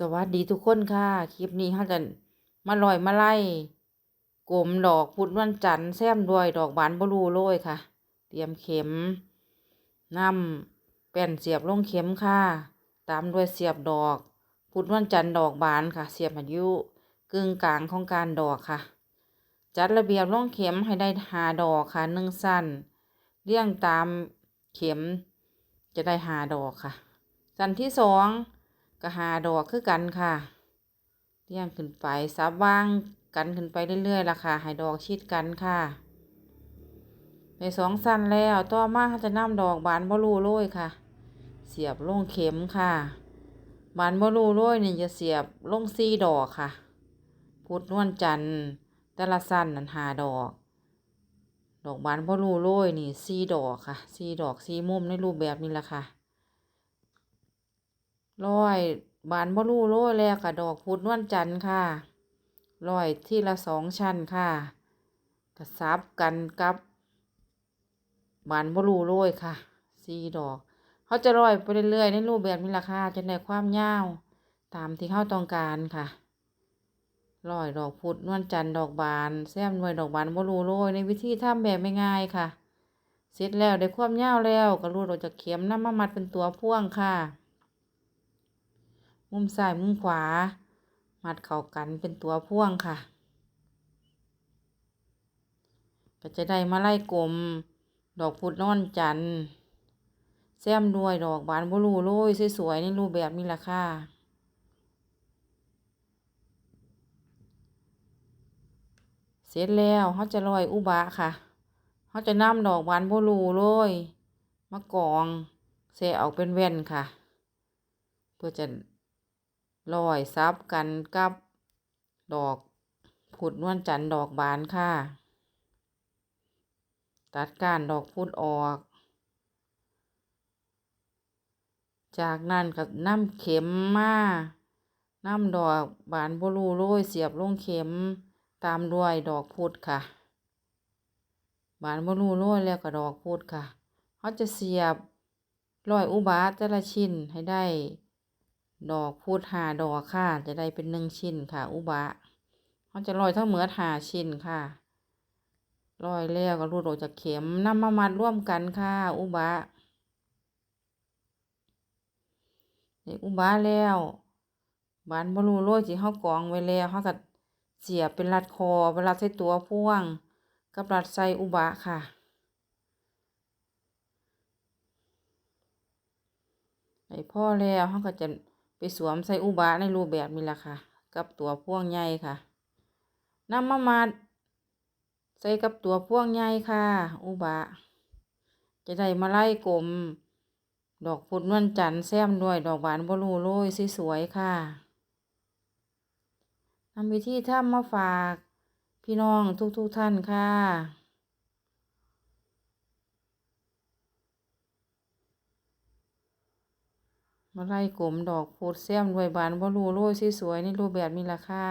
สวัสดีทุกคนค่ะ คลิปนี้เราจะมาลอยมาไล่กลมดอกพุธวันจันทร์แซมด้วยดอกบานบลูโรยค่ะ เตรียมเข็มนำแป้นเสียบลงเข็มค่ะ ตามด้วยเสียบดอก พุธวันจันทร์ดอกบานค่ะ เสียบอายุกึ่งกลางของการดอกค่ะ จัดระเบียบลงเข็มให้ได้หาดอกค่ะหนึ่งสั้นเรียงตามเข็มจะได้หาดอกค่ะ สั้นที่สอง ก็หาดอกคือกันค่ะเรียงขึ้นไปซับว่างกันขึ้นไปเรื่อยๆล่ะค่ะให้ดอกชิดกันค่ะในสองสั้นแล้วต่อมาเขาจะนำดอกบานบลูโรยค่ะ เสียบลงเข็มค่ะ บานบลูโรยนี่จะเสียบลงสี่ดอกค่ะ พุธนวลจันทร์แต่ละสั้นนั้นหาดอก ดอกบานบลูโรยนี่สี่ดอกค่ะสี่ดอกสี่มุมในรูปแบบนี้ละค่ะ ร้อยบานบลูโรยแล้วกับดอกพุธนวลจันทร์ค่ะร้อยที่ละสองชั้นค่ะกระซับกันกับบานบลูโรยค่ะสี่ดอกเขาจะร้อยไปเรื่อยๆในรูปแบบนี้ละค่ะจนได้ความยาวตามที่เขาต้องการค่ะร้อยดอกพุธนวลจันทร์ดอกบานแซมหน่วยดอกบานบลูโรยในวิธีทำแบบไม่ง่ายค่ะเสร็จแล้วได้ความยาวแล้วก็รูดออกจากเข็มนำมามัดเป็นตัวพ่วงค่ะ มุมซ้ายมุมขวา มัดเข้ากันเป็นตัวพ่วงค่ะ ก็จะได้มาไล่กลม ดอกพุดนอนจันทร์แซมด้วยดอกบานบลูโรยสวยๆในรูปแบบนี้แหละค่ะเสร็จแล้วเขาจะลอยอุบะค่ะเขาจะนำดอกบานบลูโรยมากองเสออกเป็นแว่นค่ะ เพื่อจะ ลอยซับกันกับ ดอกพุดนวลจันทร์ดอกบานค่ะ ตัดก้านดอกพุดออก จากนั้นก็น้ำเข็มมาน้ำดอกบานบลูโรยเสียบลงเข็มตามด้วยดอกพุดค่ะ บานบลูโรยแล้วก็ดอกพุดค่ะเขาจะเสียบร้อยอุบาทแต่ละชิ้นให้ได้ ดอกพูดหาดอกค่ะ จะได้เป็นหนึ่งชิ้นค่ะ อุบะเขาจะลอยทั้งเหมือหาชิ้นค่ะลอยแล้วก็รูดออกจากเข็มนำมามัดร่วมกันค่ะ อุบะนี่อุบะแล้วบานบลูโรยที่เขากองไว้แล้วเขาก็เสียบเป็นรัดคอเวลาใส่ตัวพ่วง กับรัดใส่อุบะค่ะไอพ่อแล้วเขาก็จะ ไปสวมใส่อุบะในรูปแบบนี้แหละค่ะ กับตัวพ่วงใหญ่ค่ะนำมามัดใส่กับตัวพ่วงใหญ่ค่ะ อุบะจะได้มาไล่กลม ดอกพุดนวลจันทร์แซมด้วยดอกบานบลูโรยสวยๆค่ะทำวิธีทำมาฝากพี่น้องทุกๆทท่านค่ะ มาไล่กลมดอกพุดแซมด้วยบานบ่รูโรยสวยๆในรูปแบบนี้แหละค่ะ